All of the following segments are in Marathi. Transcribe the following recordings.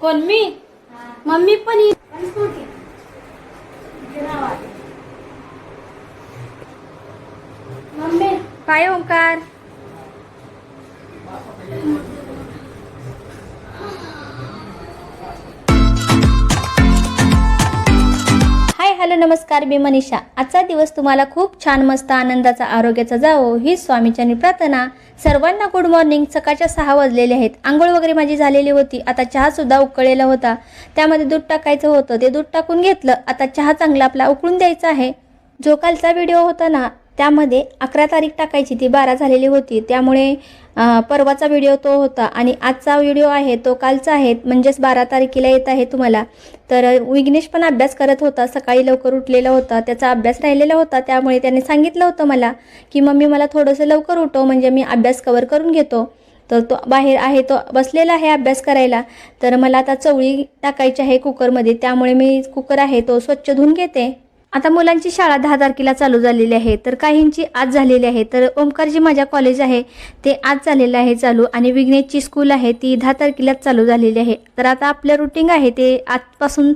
कोण मी? मम्मी पण काय ओंकार? हाय हॅलो नमस्कार मी मनीषा. आजचा दिवस तुम्हाला खूप छान मस्त आनंदाचा आरोग्याचा जावो ही स्वामीच्यानी प्रार्थना सर्वांना गुड मॉर्निंग सकाळच्या सहा वाजलेले आहेत. आंघोळ वगैरे माझी झालेली होती. आता चहासुद्धा उकळलेला होता. त्यामध्ये दूध टाकायचं होतं. ते दूध टाकून घेतलं. आता चहा चांगला आपला उकळून द्यायचा आहे. जो कालचा व्हिडिओ होता ना त्यामध्ये अकरा तारीख टाकायची ती बारा झालेली होती. त्यामुळे परवाचा व्हिडिओ तो होता. आणि आजचा व्हिडिओ आहे तो कालचा आहे म्हणजेच बारा तारखेला येत आहे तुम्हाला. तर विघ्नेश पण अभ्यास करत होता. सकाळी लवकर उठलेला होता. त्याचा अभ्यास राहिलेला होता. त्यामुळे त्याने सांगितलं होतं मला की मम्मी मला थोडंसं लवकर उठव. म्हणजे मी अभ्यास कवर करून घेतो. तर तो बाहेर आहे तो बसलेला आहे अभ्यास करायला. तर मला आता चवळी टाकायची आहे कुकरमध्ये त्यामुळे मी कुकर आहे तो स्वच्छ धुवून घेते. आता मुलांची शाळा दहा तारखेला चालू झालेली आहे तर काहींची आज झालेली आहे. तर ओमकारजी माझ्या कॉलेज आहे ते आज झालेलं आहे चालू. आणि विघ्नेशची स्कूल आहे ती दहा तारखेलाच चालू झालेली आहे. तर आता आपलं रुटीन आहे ते आजपासून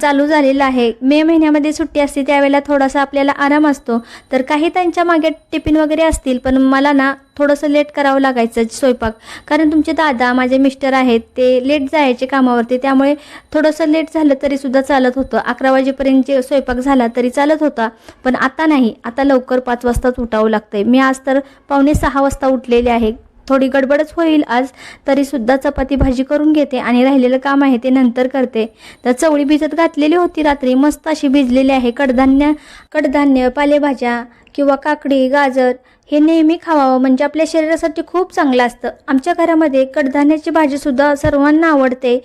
चालू झालेलं आहे. मे महिन्यामध्ये सुट्टी असते त्यावेळेला थोडासा आपल्याला आराम असतो. तर काही त्यांच्या मागे टिफिन वगैरे असतील पण मला ना थोडंसं लेट करावं लागायचं स्वयंपाक. कारण तुमचे दादा माझे मिस्टर आहेत ते लेट जायचे कामावरती. त्यामुळे थोडंसं लेट झालं तरी सुद्धा चालत होतं. अकरा वाजेपर्यंत जे स्वयंपाक झाला तरी चालत होता. पण आता नाही. आता लवकर पाच वाजताच उठावं लागतंय. मी आज तर पावणे सहा वाजता उठलेले आहे. थोडी गडबडच होईल आज तरी सुद्धा चपाती भाजी करून घेते आणि राहिलेलं काम आहे ते नंतर करते. तर चवळी भिजत घातलेली होती रात्री मस्त अशी भिजलेली आहे. कडधान्य कडधान्य पालेभाज्या किंवा काकडी गाजर हे नेहमी खावावं. म्हणजे आपल्या शरीरासाठी खूप चांगलं असतं. आमच्या घरामध्ये कडधान्याची भाजीसुद्धा सर्वांना आवडते.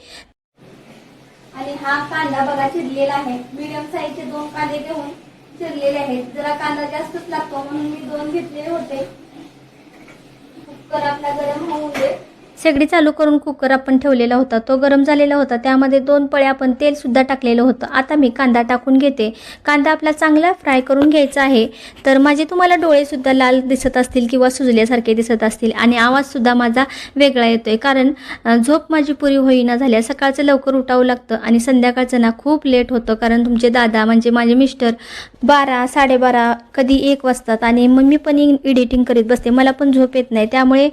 आणि हा कांदा बघा चिरलेला आहे. मिडियम साईजचे दोन कांदे घेऊन चिरलेले आहेत. जरा कांदा जास्तच लागतो म्हणून मी दोन घेतले होते. कुकर आपला गरम होऊ दे. शेगडी चालू करून कुकर आपण ठेवलेला होता तो गरम झालेला होता. त्यामध्ये दोन पळे आपण तेलसुद्धा टाकलेलं होतं. आता मी कांदा टाकून घेते. कांदा आपला चांगला फ्राय करून घ्यायचा आहे. तर माझे तुम्हाला डोळेसुद्धा लाल दिसत असतील किंवा सुजल्यासारखे दिसत असतील आणि आवाजसुद्धा माझा वेगळा येतो आहे कारण झोप माझी पुरी होईना झाल्या. सकाळचं लवकर उठावं लागतं आणि संध्याकाळचं ना खूप लेट होतं. कारण तुमचे दादा म्हणजे माझे मिस्टर बारा साडेबारा कधी एक वाजतात आणि मग मी पण एडिटिंग करीत बसते. मला पण झोप येत नाही. त्यामुळे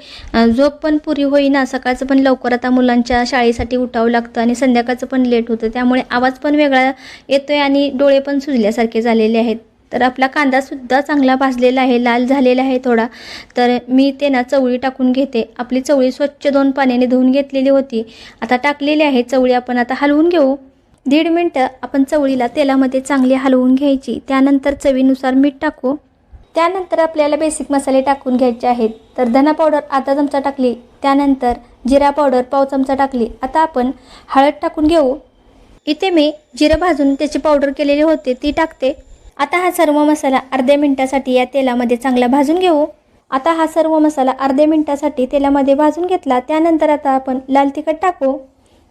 झोप पण पुरी होईना सकाळचं पण लवकर आता मुलांच्या शाळेसाठी उठावं लागतं आणि संध्याकाळचं पण लेट होतं. त्यामुळे आवाज पण वेगळा येतो आहे आणि डोळे पण सुजल्यासारखे झालेले आहेत. तर आपला कांदासुद्धा चांगला भाजलेला आहे लाल झालेला आहे थोडा. तर मी ते ना चवळी टाकून घेते. आपली चवळी स्वच्छ दोन पाण्याने धुवून घेतलेली होती. आता टाकलेली आहे चवळी आपण आता हलवून घेऊ. दीड मिनटं आपण चवळीला तेलामध्ये चांगली हलवून घ्यायची. त्यानंतर चवीनुसार मीठ टाकू. त्यानंतर आपल्याला बेसिक मसाले टाकून घ्यायचे आहेत. तर धना पावडर आता चमचा टाकली त्यानंतर जिरा पावडर पाव चमचा टाकली. आता आपण हळद टाकून घेऊ. इथे मी जिरं भाजून त्याची पावडर केलेली होते ती टाकते. आता हा सर्व मसाला अर्ध्या मिनटासाठी या तेलामध्ये चांगला भाजून घेऊ. आता हा सर्व मसाला अर्ध्या मिनटासाठी तेलामध्ये भाजून घेतला. त्यानंतर आता आपण लाल तिखट टाकू.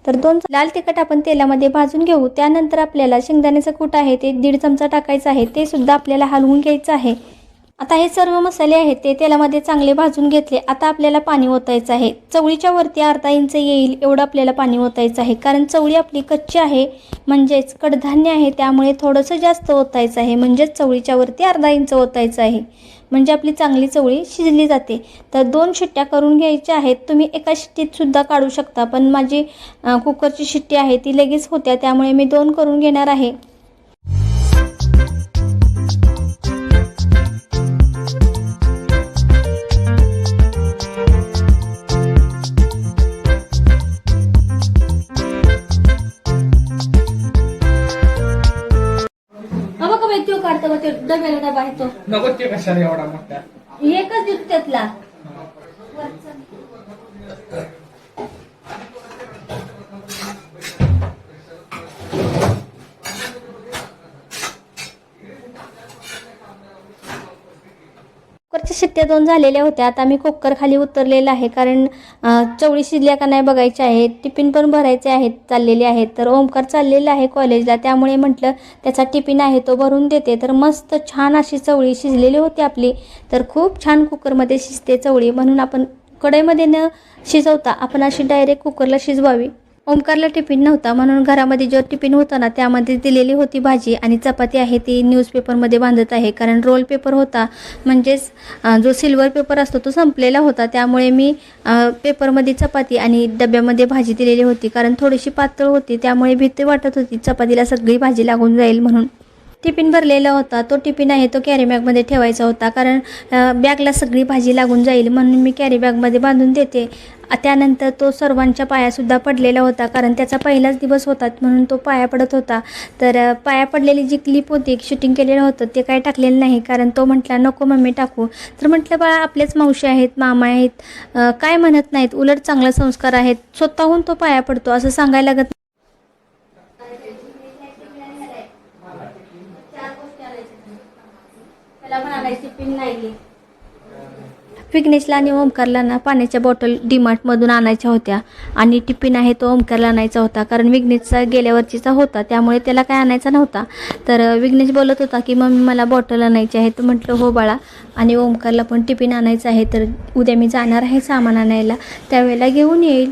तर दोन लाल तिखट आपण तेलामध्ये भाजून घेऊ. त्यानंतर आपल्याला शेंगदाण्याचं कूट आहे ते दीड चमचा टाकायचं आहे. ते सुद्धा आपल्याला हलवून घ्यायचं आहे. आता हे सर्व मसाले आहेत ते तेलामध्ये चांगले भाजून घेतले. आता आपल्याला पाणी ओतायचं आहे. चवळीच्या वरती अर्धा इंच येईल एवढं आपल्याला पाणी ओतायचं आहे. कारण चवळी आपली कच्ची आहे म्हणजेच कडधान्य आहे त्यामुळे थोडंसं जास्त ओतायचं आहे. म्हणजेच चवळीच्या वरती अर्धा इंच ओतायचं आहे. म्हणजे आपली चांगली चवळी शिजली जाते. तर दोन शिट्ट्या करून घ्यायच्या आहेत. तुम्ही एका शिट्टीतसुद्धा काढू शकता. पण माझी कुकरची शिट्टी आहे ती लगेच होत्या. त्यामुळे मी दोन करून घेणार आहे. काढतो बा, तो डब्याला डबा आहे तो. नको ते कशाला एवढा मोठा. एकच त्यातला. कुकरच्या दोन झालेल्या होत्या. आता मी कुकर खाली उतरलेला आहे कारण चवळी शिजल्या का नाही बघायचे आहे. टिफिन पण भरायचे आहेत चाललेले आहेत. तर ओमकार चाललेला आहे कॉलेजला. त्यामुळे म्हटलं त्याचा टिफिन आहे तो भरून देते. तर मस्त छान अशी चवळी शिजलेली होती आपली. तर खूप छान कुकरमध्ये शिजते चवळी. म्हणून आपण कढईमध्ये न शिजवता आपण अशी डायरेक्ट कुकरला शिजवावी. ओमकारला टिफिन नव्हता. म्हणून घरामध्ये जो टिफिन होता ना त्यामध्ये दिलेली होती भाजी आणि चपाती आहे ती न्यूजपेपरमध्ये बांधत आहे. कारण रोल पेपर होता म्हणजेच जो सिल्वर पेपर असतो तो संपलेला होता. त्यामुळे मी पेपरमध्ये चपाती आणि डब्यामध्ये भाजी दिलेली होती. कारण थोडीशी पातळ होती त्यामुळे भीती वाटत होती चपातीला सगळी भाजी लागून जाईल म्हणून. टिफिन भरलेला होता. तो टिफिन आहे तो कॅरी बॅगमध्ये ठेवायचा होता. कारण बॅगला सगळी भाजी लागून जाईल म्हणून मी कॅरी बॅगमध्ये बांधून देते. त्यानंतर तो सर्वांच्या पायासुद्धा पडलेला होता. कारण त्याचा पहिलाच दिवस होता म्हणून तो पाया पडत होता. तर पाया पडलेली जी क्लिप होती शूटिंग केलेलं होतं ते काय टाकलेलं नाही. कारण तो म्हटला नको मम्मी टाकू. तर म्हटलं बाळा आपलेच मावशी आहेत मामा आहेत काय म्हणत नाहीत? उलट चांगला संस्कार आहेत. स्वतःहून तो पाया पडतो. असं सांगायला लागत विघ्नेशला आणि ओमकारला ना पाण्याच्या बॉटल डीमार्टमधून आणायच्या होत्या. आणि टिफिन आहे तो ओमकारला आणायचा होता. कारण विघ्नेशचा गेल्या वर्षीचा होता त्यामुळे त्याला काय आणायचा नव्हता. तर विघ्नेश बोलत होता की मम्मी मला बॉटल आणायची आहे. तर म्हटलं हो बाळा. आणि ओमकारला पण टिफिन आणायचं आहे. तर उद्या मी जाणार आहे सामान आणायला. त्यावेळेला घेऊन येईल.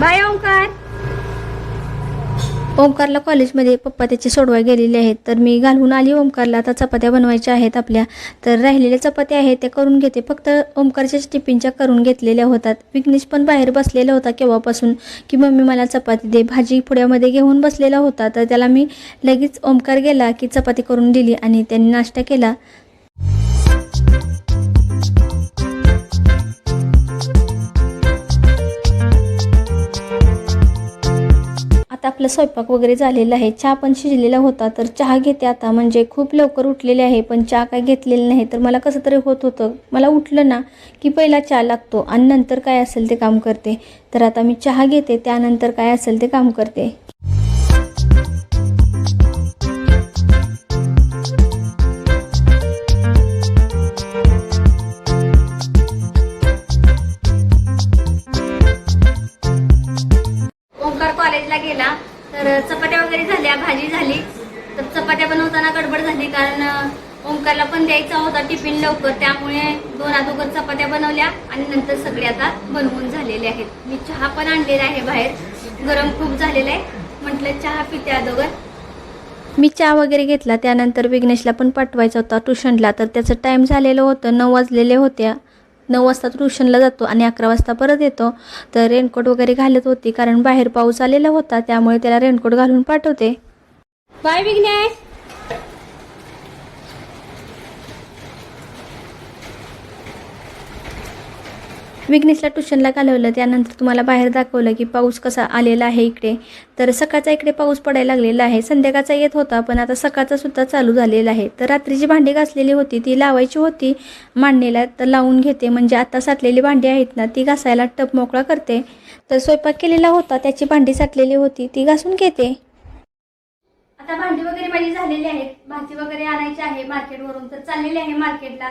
बाय ओंकार. ओंकारला कॉलेजमध्ये पप्पा त्याचे सोडवाय गेलेले आहेत. तर मी घालून आली ओंकारला. आता चपात्या बनवायच्या आहेत आपल्या. तर राहिलेल्या चपात्या आहेत त्या करून घेते. फक्त ओंकारच्याच टिफिनच्या करून घेतलेल्या होतात. विघ्नेश पण बाहेर बसलेला होता केव्हापासून की मम्मी मला चपाती दे. भाजी पुड्यामध्ये घेऊन बसलेला होता. तर त्याला मी लगेच ओंकार गेला की चपाती करून दिली आणि त्यांनी नाश्ता केला. आपला स्वयंपाक वगैरे झालेला आहे. चहा पण शिजलेला होता तर चहा घेते आता. म्हणजे खूप लवकर उठलेले आहे पण चहा काय घेतलेली नाही. तर मला कसं तरी होत होतं. मला उठलं ना की पहिला चहा लागतो आणि नंतर काय असेल ते काम करते. तर आता मी चहा घेते त्यानंतर काय असेल ते काम करते. तर चपात्या वगैरे झाल्या भाजी झाली. तर चपात्या बनवताना गडबड झाली कारण ओंकारला पण द्यायचा होता टिफिन लवकर. त्यामुळे दोन अगोदर चपात्या बनवल्या आणि नंतर सगळे आता बनवून झालेले आहेत. मी चहा पण आणलेला आहे बाहेर. गरम खूप झालेला आहे. म्हटलं चहा पिते अगोदर. मी चहा वगैरे घेतला. त्यानंतर विघ्नेशला पण पाठवायचा होता ट्युशनला. तर त्याचं टाईम झालेलं होतं. नऊ वाजलेले होत्या. नऊ वाजता ट्युशनला जातो आणि अकरा वाजता परत येतो. तर रेनकोट वगैरे घालत होती कारण बाहेर पाऊस आलेला होता त्यामुळे त्याला रेनकोट घालून पाठवते. बाय विघ्नेश. विघ्नेशला ट्युशनला घालवलं. त्यानंतर तुम्हाला बाहेर दाखवलं की पाऊस कसा आलेला आहे इकडे. तर सकाळचा इकडे पाऊस पडायला लागलेला आहे. संध्याकाळचा येत होता पण आता सकाळचा सुद्धा चालू झालेला आहे. तर रात्रीची भांडी घासलेली होती ती लावायची होती मांडणीला. तर लावून घेते म्हणजे आता साठलेली भांडी आहेत ना ती घासायला टप मोकळा करते. तर स्वयंपाक केलेला होता त्याची भांडी साठलेली होती ती घासून घेते. आता भांडी वगैरे माझी झालेली आहेत. भाजी वगैरे आणायची आहे मार्केटवरून तर चाललेली आहे मार्केटला.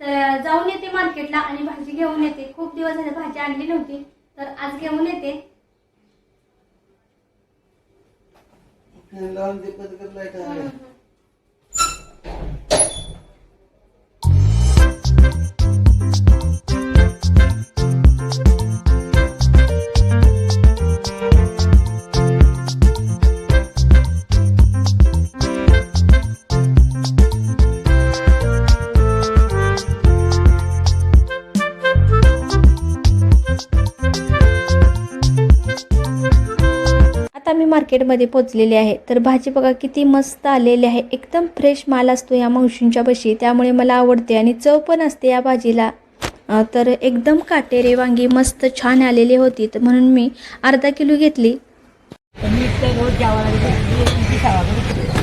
तर जाऊन येते मार्केटला आणि भाजी घेऊन येते. खूप दिवस झाले भाजी आणली नव्हती तर आज घेऊन येते. लावून ते पत्रकार लाइट मार्केटमध्ये पोचलेले आहे. तर भाजी बघा किती मस्त आलेली आहे. एकदम फ्रेश माल असतो या मावशींच्या बशी त्यामुळे मला आवडते आणि चव पण असते या भाजीला. तर एकदम काटेरी वांगी मस्त छान आलेली होती. तर म्हणून मी अर्धा किलो घेतली.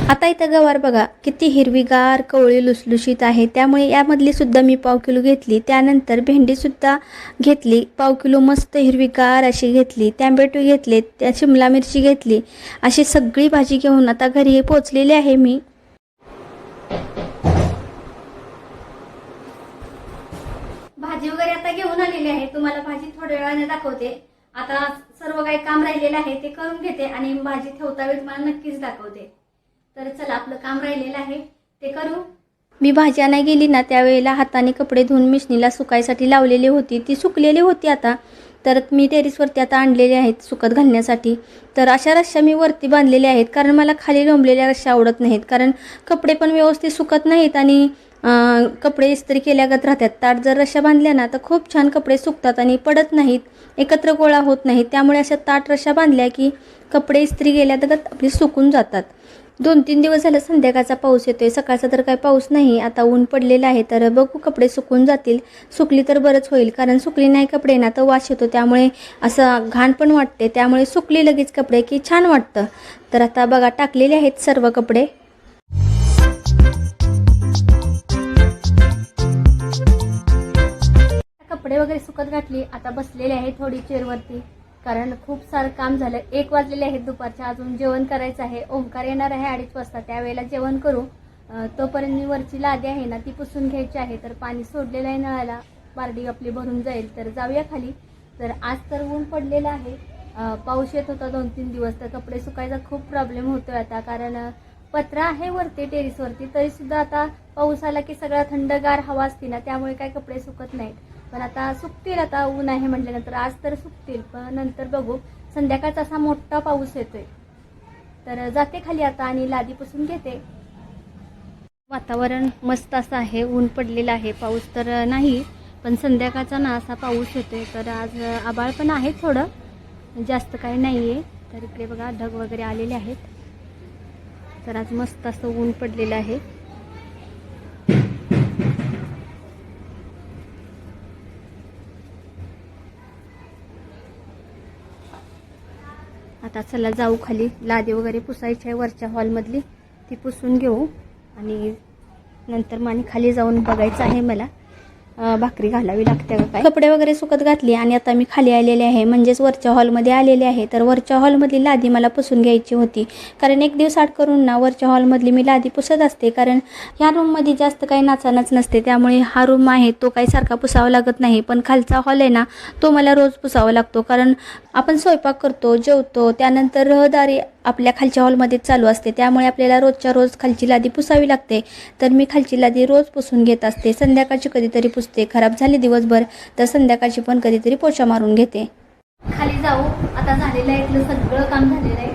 आता इथं गवार बघा किती हिरवीगार कवळी लुसलुशीत आहे. त्यामुळे यामधली सुद्धा मी पाव किलो घेतली. त्यानंतर भेंडीसुद्धा घेतली. पाव किलो मस्त हिरवीगार अशी घेतली. टॅम्बेटो घेतले त्या शिमला मिरची घेतली. अशी सगळी भाजी घेऊन आता घरी पोचलेली आहे मी. भाजी वगैरे आता घेऊन आलेली आहे. तुम्हाला भाजी थोड्या वेळाने दाखवते. आता सर्व काही काम राहिलेलं आहे ते करून घेते आणि भाजी ठेवता वेळ तुम्हाला नक्कीच दाखवते. तर चला आपलं काम राहिलेलं आहे. ते करू? मी भाजी गेली ना त्यावेळेला हाताने कपडे धुवून मिशनीला सुकायसाठी लावलेली होती. ती सुकलेली होती आता. तर मी टेरिसवरती आता आणलेले आहेत सुकत घालण्यासाठी. तर अशा रश्या मी वरती बांधलेल्या आहेत कारण मला खाली लोंबलेल्या रश्या आवडत नाहीत. कारण कपडे पण व्यवस्थित सुकत नाहीत आणि कपडे इस्त्री केल्यागत राहतात. ताट जर रश्या बांधल्या ना तर खूप छान कपडे सुकतात आणि पडत नाहीत एकत्र गोळा होत नाहीत. त्यामुळे अशा ताट रश्या बांधल्या की कपडे इस्त्री गेल्यागत आपली सुकून जातात. दोन तीन दिवस झालं संध्याकाळचा पाऊस येतोय. सकाळचा तर काही पाऊस नाही. आता ऊन पडलेलं आहे तर बघू कपडे सुकून जातील. सुकली तर बरंच होईल कारण सुकली नाही कपडे ना तर वास येतो. त्यामुळे असं घाण पण वाटते. त्यामुळे सुकली लगेच कपडे की छान वाटतं. तर आता बघा टाकलेले आहेत सर्व कपडे. कपडे वगैरे सुकत घातली. आता बसलेले आहे थोडी चेअरवरती कारण खूप सारं काम झालं. एक वाजलेले आहेत दुपारच्या अजून जेवण करायचं आहे. ओंकार येणार आहे अडीच वाजता. त्यावेळेला जेवण करू. तोपर्यंत मी वरची लादी आहे ना ती पुसून घ्यायची आहे. तर पाणी सोडलेलं आहे नळाला. बारडी आपली भरून जाईल. तर जाऊया खाली. तर आज तर ऊन पडलेलं आहे. पाऊस येत होता दोन तीन दिवस. तर कपडे सुकायचा खूप प्रॉब्लेम होतोय आता. कारण पत्रा आहे वरती टेरिसवरती. तरी सुद्धा आता पाऊस आला की सगळा थंडगार हवा असते ना त्यामुळे काय कपडे सुकत नाहीत. पण आता सुकतील आता ऊन आहे म्हटल्यानंतर. आज तर सुकतील पण नंतर बघू. संध्याकाळचा असा मोठा पाऊस येतोय. तर जाते खाली आता आणि लादी पुसून घेते. वातावरण मस्त असं आहे ऊन पडलेलं आहे. पाऊस तर नाही पण संध्याकाळचा ना असा पाऊस येतोय. तर आज आबाळ पण आहे थोडं जास्त काही नाही आहे तर इकडे बघा ढग वगैरे आलेले आहेत. तर आज मस्त असं ऊन पडलेलं आहे. आता चला जाऊ खाली. लादी वगैरे पुसायची आहे वरच्या हॉलमधली ती पुसून घेऊ. आणि नंतर मग आणि खाली जाऊन बघायचं आहे मला. भाकरी घालावी लागते का काय? कपडे वगैरे सुकत घातली आणि आता मी खाली आलेले आहे. म्हणजेच वरच्या हॉलमध्ये आलेले आहे. तर वरच्या हॉलमधली लादी मला पुसून घ्यायची होती. कारण एक दिवस आठ करून ना वरच्या हॉलमधली मी लादी पुसत असते. कारण ह्या रूममध्ये जास्त काही नाचानाच नसते. त्यामुळे हा रूम आहे तो काही सारखा पुसावा लागत नाही. पण खालचा हॉल आहे ना तो मला रोज पुसावा लागतो. कारण आपण स्वयंपाक करतो जेवतो त्यानंतर रहदारी आपल्या खालच्या हॉलमध्ये चालू असते. त्यामुळे आपल्याला रोजच्या रोज खालची लादी पुसावी लागते. तर मी खालची लादी रोज पुसून घेत असते. संध्याकाळची कधीतरी पुसते. खराब झाली दिवसभर तर संध्याकाळची पण कधीतरी पोछा मारून घेते. खाली जाऊ. आता झालेलं आहे इथलं सगळं काम झालेलं आहे.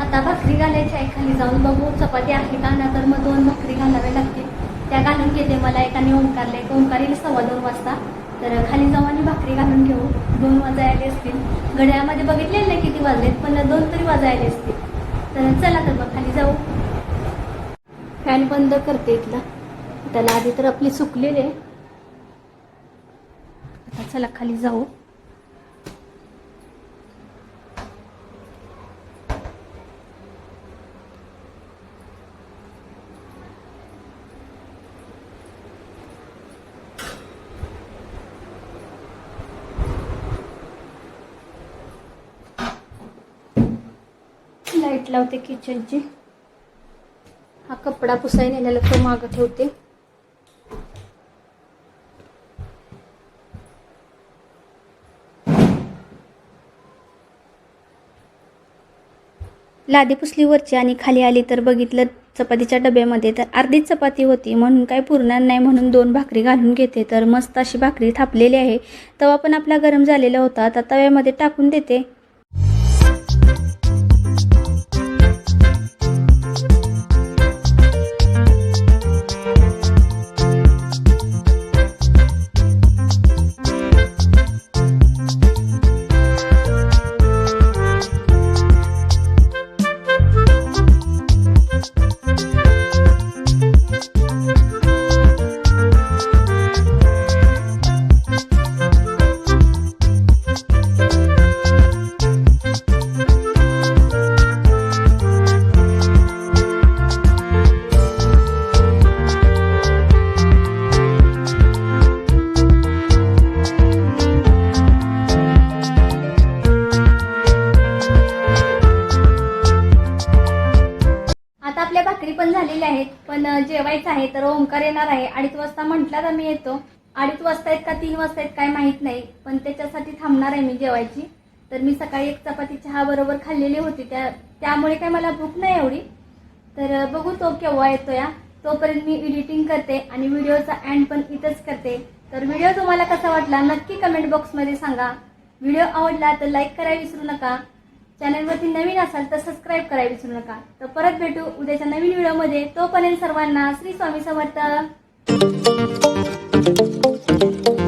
आता भाकरी घालायची आहे. खाली जाऊन बघू. चपाती आहे का ना? तर मग दोन भाकरी घालाव्या लागतील. त्या घालून घेते मला एकाने ओंकारला एक ओंकार येईल सव्वा दोन वाजता. तर खाली जाऊ आणि भाकरी घालून घेऊ. दोन वाजायले असतील. घड्याळामध्ये बघितलेलं नाही किती वाजलेत पण दोन तरी वाजायले असतील. तर चला तर मग खाली जाऊ. फॅन बंद करते इथला. त्याला आधी तर आपली सुकलेली आहे. आता चला खाली जाऊ. लाइट लावते किचनची हा कपडा पुसाय नेलेला तो मागं ठेवते. लादी पुसली वरची आणि खाली आली तर बघितलं चपातीच्या डब्यामध्ये तर अर्धीच चपाती होती म्हणून काय पुरणार नाही म्हणून दोन भाकरी घालून घेते. तर मस्त अशी भाकरी थापलेली आहे. तवा पण आपला गरम झालेला होता. आता तव्यामध्ये टाकून देते. दादा मी येतो. अडीच वाजता आहेत का तीन वाजता आहेत काय माहीत नाही पण त्याच्यासाठी थांबणार आहे मी जेवायची. तर मी सकाळी एक चपाती चहा बरोबर खाल्लेली होती. त्या त्यामुळे काय मला भूक नाही एवढी. तर बघू तो केव्हा येतो या. तोपर्यंत मी एडिटिंग करते आणि व्हिडिओचा एंड पण इथंच करते. तर व्हिडिओ तुम्हाला कसा वाटला नक्की कमेंट बॉक्समध्ये सांगा. व्हिडिओ आवडला तर लाईक करायला विसरू नका. चॅनलवरती नवीन असाल तर सबस्क्राईब करायला विसरू नका. तर परत भेटू उद्याच्या नवीन व्हिडिओमध्ये. तोपर्यंत सर्वांना श्री स्वामी समर्थ. えっ?